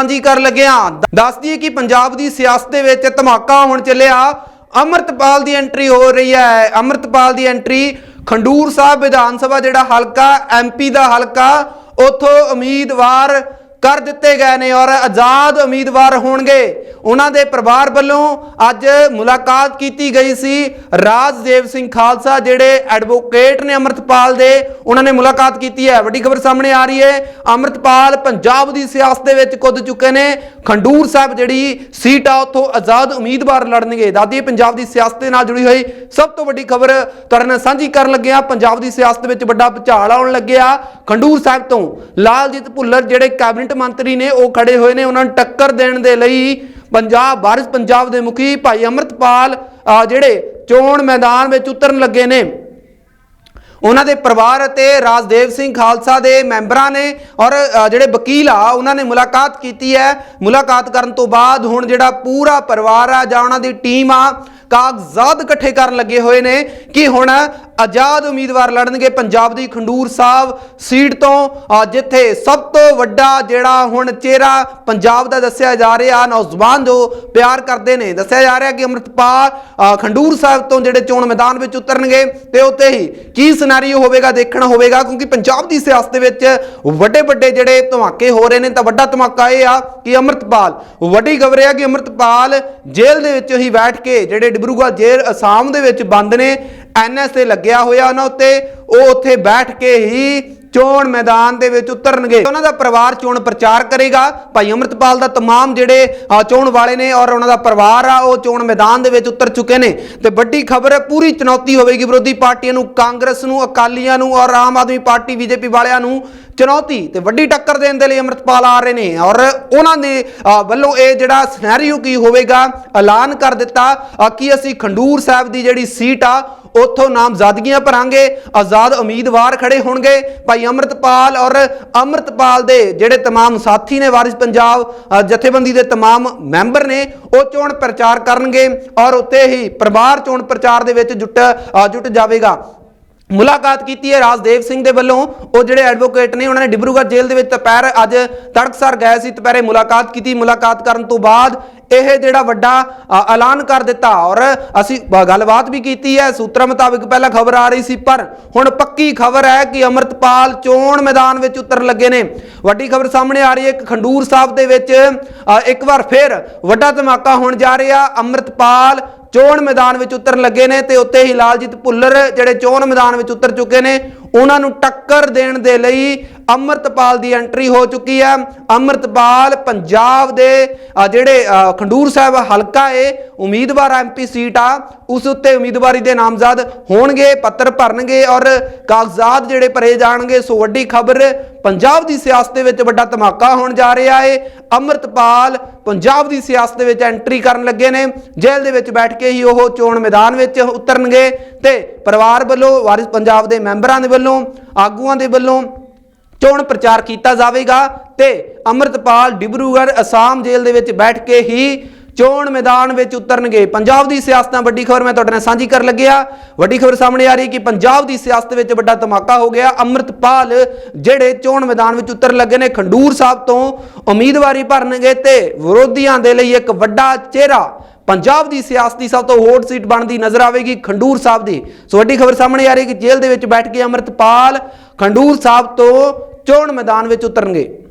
ਸਾਂਝੀ ਕਰਨ ਲੱਗਿਆ ਦੱਸ ਦਈਏ ਕਿ ਪੰਜਾਬ ਦੀ ਸਿਆਸਤ ਦੇ ਵਿੱਚ ਧਮਾਕਾ ਹੋਣ ਚੱਲਿਆ। ਅਮਰਤਪਾਲ ਦੀ ਐਂਟਰੀ ਹੋ ਰਹੀ ਹੈ। ਅਮਰਤਪਾਲ ਦੀ ਐਂਟਰੀ ਖੰਡੂਰ ਸਾਹਿਬ ਵਿਧਾਨ ਸਭਾ ਜਿਹੜਾ ਹਲਕਾ ਐਮਪੀ ਦਾ ਹਲਕਾ, ਉਥੋਂ ਉਮੀਦਵਾਰ ਕਰ ਦਿੱਤੇ ਗਏ ਨੇ ਔਰ ਆਜ਼ਾਦ ਉਮੀਦਵਾਰ ਹੋਣਗੇ। ਉਹਨਾਂ ਦੇ ਪਰਿਵਾਰ ਵੱਲੋਂ ਅੱਜ ਮੁਲਾਕਾਤ ਕੀਤੀ ਗਈ ਸੀ। ਰਾਜਦੇਵ ਸਿੰਘ ਖਾਲਸਾ ਜਿਹੜੇ ਐਡਵੋਕੇਟ ਨੇ ਅਮਰਤਪਾਲ ਦੇ, ਉਹਨਾਂ ਨੇ ਮੁਲਾਕਾਤ ਕੀਤੀ ਹੈ। ਵੱਡੀ ਖਬਰ ਸਾਹਮਣੇ ਆ ਰਹੀ ਹੈ। ਅਮਰਤਪਾਲ ਪੰਜਾਬ ਦੀ ਸਿਆਸਤ ਦੇ ਵਿੱਚ ਕੁੱਦ ਚੁੱਕੇ ਨੇ। ਖੰਡੂਰ ਸਾਹਿਬ ਜਿਹੜੀ ਸੀਟ ਆ, ਉੱਥੋਂ ਆਜ਼ਾਦ ਉਮੀਦਵਾਰ ਲੜਨਗੇ। ਦਾਦੀ ਪੰਜਾਬ ਦੀ ਸਿਆਸਤ ਦੇ ਨਾਲ ਜੁੜੀ ਹੋਈ ਸਭ ਤੋਂ ਵੱਡੀ ਖਬਰ ਤੁਹਾਡੇ ਨਾਲ ਸਾਂਝੀ ਕਰਨ ਲੱਗਿਆ ਪੰਜਾਬ ਦੀ ਸਿਆਸਤ ਵਿੱਚ ਵੱਡਾ ਭੁਚਾਲ ਆਉਣ ਲੱਗਿਆ। ਖੰਡੂਰ ਸਾਹਿਬ ਤੋਂ ਲਾਲਜੀਤ ਭੁੱਲਰ ਜਿਹੜੇ ਕੈਬਨਿਟ ਮੰਤਰੀ ਨੇ, ਉਹ ਖੜੇ ਹੋਏ ਨੇ, ਉਹਨਾਂ ਨੂੰ ਟੱਕਰ ਦੇਣ ਦੇ ਲਈ ਪੰਜਾਬ, ਵਾਰਿਸ ਪੰਜਾਬ ਦੇ ਮੁਖੀ ਭਾਈ ਅਮਰਤਪਾਲ ਜਿਹੜੇ ਚੋਣ ਮੈਦਾਨ ਵਿੱਚ ਉਤਰਨ ਲੱਗੇ ਨੇ। ਉਹਨਾਂ ਦੇ ਪਰਿਵਾਰ ਅਤੇ ਰਾਜਦੇਵ ਸਿੰਘ ਖਾਲਸਾ ਦੇ ਮੈਂਬਰਾਂ ਨੇ ਔਰ ਜਿਹੜੇ ਵਕੀਲ ਆ, ਉਹਨਾਂ ਨੇ ਮੁਲਾਕਾਤ ਕੀਤੀ ਹੈ। ਮੁਲਾਕਾਤ ਕਰਨ ਤੋਂ ਬਾਅਦ ਹੁਣ ਜਿਹੜਾ ਪੂਰਾ ਪਰਿਵਾਰ ਆ ਜਾਂ ਉਹਨਾਂ ਦੀ ਟੀਮ ਆ ਕਾਗਜ਼ਾਤ ਇਕੱਠੇ ਕਰਨ ਲੱਗੇ ਹੋਏ ਨੇ ਕਿ ਹੁਣ ਆਜ਼ਾਦ ਉਮੀਦਵਾਰ ਲੜਨਗੇ ਪੰਜਾਬ ਦੀ ਖੰਡੂਰ ਸਾਹਿਬ ਸੀਟ ਤੋਂ। ਜਿੱਥੇ ਸਭ ਤੋਂ ਵੱਡਾ ਜਿਹੜਾ ਹੁਣ ਚਿਹਰਾ ਪੰਜਾਬ ਦਾ ਦੱਸਿਆ ਜਾ ਰਿਹਾ, ਨੌਜਵਾਨ ਜੋ ਪਿਆਰ ਕਰਦੇ ਨੇ, ਦੱਸਿਆ ਜਾ ਰਿਹਾ ਕਿ ਅੰਮ੍ਰਿਤਪਾਲ ਖੰਡੂਰ ਸਾਹਿਬ ਤੋਂ ਜਿਹੜੇ ਚੋਣ ਮੈਦਾਨ ਵਿੱਚ ਉਤਰਨਗੇ, ਤੇ ਉੱਤੇ ਹੀ ਕੀ ਸਿਨੈਰੀਓ ਹੋਵੇਗਾ, ਦੇਖਣਾ ਹੋਵੇਗਾ, ਕਿਉਂਕਿ ਪੰਜਾਬ ਦੀ ਸਿਆਸਤ ਦੇ ਵਿੱਚ ਵੱਡੇ ਵੱਡੇ ਜਿਹੜੇ ਧਮਾਕੇ ਹੋ ਰਹੇ ਨੇ, ਤਾਂ ਵੱਡਾ ਧਮਾਕਾ ਇਹ ਆ ਕਿ ਅੰਮ੍ਰਿਤਪਾਲ, ਵੱਡੀ ਖਬਰ ਇਹ ਆ ਕਿ ਅੰਮ੍ਰਿਤਪਾਲ ਜੇਲ੍ਹ ਦੇ ਵਿੱਚ ਹੀ ਬੈਠ ਕੇ ਜਿਹੜੇ ਡਿਬਰੂਗਾ ਜੇਲ੍ਹ ਅਸਾਮ ਦੇ ਵਿੱਚ ਬੰਦ ਨੇ ਐਨਐਸ ਤੇ ਲੱਗਿਆ ਹੋਇਆ ਉਹਨਾਂ ਉੱਤੇ ਉਹ ਉੱਥੇ ਬੈਠ ਕੇ ਹੀ ਚੋਣ ਮੈਦਾਨ ਦੇ ਵਿੱਚ ਉਤਰਨਗੇ ਉਹਨਾਂ ਦਾ ਪਰਿਵਾਰ ਚੋਣ ਪ੍ਰਚਾਰ ਕਰੇਗਾ ਭਾਈ ਅਮਰਤਪਾਲ ਦਾ तमाम ਜਿਹੜੇ ਅ, ਚੋਣ ਵਾਲੇ ਨੇ ਔਰ ਉਹਨਾਂ ਦਾ ਪਰਿਵਾਰ ਆ ਉਹ ਚੋਣ ਮੈਦਾਨ ਦੇ ਵਿੱਚ ਉਤਰ ਚੁੱਕੇ ਨੇ ਤੇ ਵੱਡੀ ਖਬਰ ਹੈ ਪੂਰੀ ਚੁਣੌਤੀ ਹੋਵੇਗੀ ਵਿਰੋਧੀ ਪਾਰਟੀਆਂ ਨੂੰ ਕਾਂਗਰਸ ਨੂੰ ਅਕਾਲੀਆਂ ਨੂੰ ਔਰ ਆਮ ਆਦਮੀ ਪਾਰਟੀ ਬੀਜੇਪੀ ਵਾਲਿਆਂ ਨੂੰ ਚੁਣੌਤੀ ਤੇ ਵੱਡੀ ਟੱਕਰ ਦੇਣ ਦੇ ਲਈ ਅਮਰਤਪਾਲ ਆ ਰਹੇ ਨੇ ਔਰ ਉਹਨਾਂ ਦੇ ਅ, ਵੱਲੋਂ ਇਹ ਜਿਹੜਾ ਸਿਨੈਰੀਓ ਕੀ ਹੋਵੇਗਾ ਐਲਾਨ ਕਰ ਦਿੱਤਾ ਅ, ਕਿ ਅਸੀਂ ਖੰਡੂਰ ਸਾਹਿਬ ਦੀ ਜਿਹੜੀ ਸੀਟ ਆ ਉੱਥੋਂ ਨਾਮਜ਼ਦਗੀਆਂ ਭਰਾਂਗੇ ਆਜ਼ਾਦ ਉਮੀਦਵਾਰ ਖੜੇ ਹੋਣਗੇ ਭਾਈ ਅਮਰਤਪਾਲ ਔਰ ਅਮਰਤਪਾਲ ਦੇ ਜਿਹੜੇ तमाम ਸਾਥੀ ਨੇ ਵਾਰਿਸ ਪੰਜਾਬ ਅ, ਜਥੇਬੰਦੀ ਦੇ तमाम ਮੈਂਬਰ ਨੇ ਉਹ ਚੋਣ ਪ੍ਰਚਾਰ ਕਰਨਗੇ ਔਰ ਉੱਤੇ ਹੀ ਪਰਿਵਾਰ ਚੋਣ ਪ੍ਰਚਾਰ ਦੇ ਵਿੱਚ ਜੁਟ ਅ, ਜੁਟ ਜਾਵੇਗਾ ਮੁਲਾਕਾਤ ਕੀਤੀ ਹੈ ਰਾਜਦੇਵ ਸਿੰਘ ਦੇ ਵੱਲੋਂ। ਉਹ ਜਿਹੜੇ ਐਡਵੋਕੇਟ ਨੇ, ਉਹਨਾਂ ਨੇ ਡਿਬਰੂਗੜ੍ਹ ਜੇਲ੍ਹ ਦੇ ਵਿੱਚ ਦੁਪਹਿਰ ਅੱਜ ਤੜਕਸਰ ਗਏ ਸੀ, ਦੁਪਹਿਰੇ ਮੁਲਾਕਾਤ ਕੀਤੀ। ਮੁਲਾਕਾਤ ਕਰਨ ਤੋਂ ਬਾਅਦ ਇਹ ਜਿਹੜਾ ਵੱਡਾ ਐਲਾਨ ਕਰ ਦਿੱਤਾ ਔਰ ਅਸੀਂ ਗੱਲਬਾਤ ਵੀ ਕੀਤੀ ਹੈ। ਸੂਤਰਾਂ ਮੁਤਾਬਿਕ ਪਹਿਲਾਂ ਖਬਰ ਆ ਰਹੀ ਸੀ, ਪਰ ਹੁਣ ਪੱਕੀ ਖਬਰ ਹੈ ਕਿ ਅਮਰਤਪਾਲ ਚੋਣ ਮੈਦਾਨ ਵਿੱਚ ਉਤਰ ਲੱਗੇ ਨੇ। ਵੱਡੀ ਖਬਰ ਸਾਹਮਣੇ ਆ ਰਹੀ ਹੈ ਕਿ ਖੰਡੂਰ ਸਾਹਿਬ ਦੇ ਵਿੱਚ ਇੱਕ ਵਾਰ ਫਿਰ ਵੱਡਾ ਧਮਾਕਾ ਹੋਣ ਜਾ ਰਿਹਾ। ਅਮਰਤਪਾਲ ਚੋਣ ਮੈਦਾਨ ਵਿੱਚ ਉਤਰਨ ਲੱਗੇ ਨੇ ਤੇ ਉੱਤੇ ਹੀ ਲਾਲਜੀਤ ਭੁੱਲਰ ਜਿਹੜੇ ਚੋਣ ਮੈਦਾਨ ਵਿੱਚ ਉਤਰ ਚੁੱਕੇ ਨੇ, ਉਹਨਾਂ ਨੂੰ ਟੱਕਰ ਦੇਣ ਦੇ ਲਈ ਅਮਰਤਪਾਲ ਦੀ ਐਂਟਰੀ ਹੋ ਚੁੱਕੀ ਹੈ। ਅਮਰਤਪਾਲ ਪੰਜਾਬ ਦੇ ਜਿਹੜੇ ਖੰਡੂਰ ਸਾਹਿਬ ਹਲਕਾ ਏ, ਉਮੀਦਵਾਰ ਐਮਪੀ ਸੀਟ ਆ, ਉਸ ਉੱਤੇ ਉਮੀਦਵਾਰੀ ਦੇ ਨਾਮਜ਼ਦ ਹੋਣਗੇ, ਪੱਤਰ ਭਰਨਗੇ ਔਰ ਕਾਗਜ਼ਾਤ ਜਿਹੜੇ ਭਰੇ ਜਾਣਗੇ, ਸੋ ਵੱਡੀ ਖਬਰ, ਪੰਜਾਬ ਦੀ ਸਿਆਸਤ ਦੇ ਵਿੱਚ ਵੱਡਾ ਧਮਾਕਾ ਹੋਣ ਜਾ ਰਿਹਾ ਏ। ਅਮਰਤਪਾਲ ਪੰਜਾਬ ਦੀ ਸਿਆਸਤ ਦੇ ਵਿੱਚ ਐਂਟਰੀ ਕਰਨ ਲੱਗੇ ਨੇ। ਜੇਲ੍ਹ ਦੇ ਵਿੱਚ ਬੈਠ ਕੇ ਹੀ ਉਹ ਚੋਣ ਮੈਦਾਨ ਵਿੱਚ ਉਤਰਨਗੇ ਤੇ ਪਰਿਵਾਰ ਵੱਲੋਂ, ਵਾਰਿਸ ਪੰਜਾਬ ਦੇ ਮੈਂਬਰਾਂ ਦੇ ਵੱਲੋਂ, ਆਗੂਆਂ ਦੇ ਵੱਲੋਂ ਚੋਣ ਪ੍ਰਚਾਰ ਕੀਤਾ ਜਾਵੇਗਾ ਤੇ ਅਮਰਤਪਾਲ, ਡਿਬਰੂਗੜ੍ਹ, ਅਸਾਮ ਜੇਲ੍ਹ ਦੇ ਵਿੱਚ ਬੈਠ ਕੇ ਹੀ ਚੋਣ ਮੈਦਾਨ ਵਿੱਚ ਉਤਰਨਗੇ। ਪੰਜਾਬ ਦੀ ਸਿਆਸਤ ਨਾਲ ਵੱਡੀ ਖਬਰ ਮੈਂ ਤੁਹਾਡੇ ਨਾਲ ਸਾਂਝੀ ਕਰਨ ਲੱਗਿਆ। ਵੱਡੀ ਖਬਰ ਸਾਹਮਣੇ ਆ ਰਹੀ ਕਿ ਪੰਜਾਬ ਦੀ ਸਿਆਸਤ ਵਿੱਚ ਵੱਡਾ ਧਮਾਕਾ ਹੋ ਗਿਆ। ਅਮਰਤਪਾਲ ਜਿਹੜੇ ਚੋਣ ਮੈਦਾਨ ਵਿੱਚ ਉਤਰ ਲੱਗੇ ਨੇ, ਖੰਡੂਰ ਸਾਹਿਬ ਤੋਂ ਉਮੀਦਵਾਰੀ ਭਰਨਗੇ ਤੇ ਵਿਰੋਧੀਆਂ ਦੇ ਲਈ ਇੱਕ ਵੱਡਾ ਚਿਹਰਾ ਪੰਜਾਬ ਦੀ ਸਿਆਸਤ ਦੀ ਸਭ ਤੋਂ ਹੌਟ ਸੀਟ ਬਣਦੀ ਨਜ਼ਰ ਆਵੇਗੀ ਖੰਡੂਰ ਸਾਹਿਬ ਦੀ। ਸੋ ਵੱਡੀ ਖਬਰ ਸਾਹਮਣੇ ਆ ਰਹੀ ਕਿ ਜੇਲ੍ਹ ਦੇ ਵਿੱਚ ਬੈਠ ਕੇ ਅਮਰਤਪਾਲ, ਖੰਡੂਰ ਸਾਹਿਬ ਤੋਂ ਚੋਣ ਮੈਦਾਨ ਵਿੱਚ ਉਤਰਨਗੇ।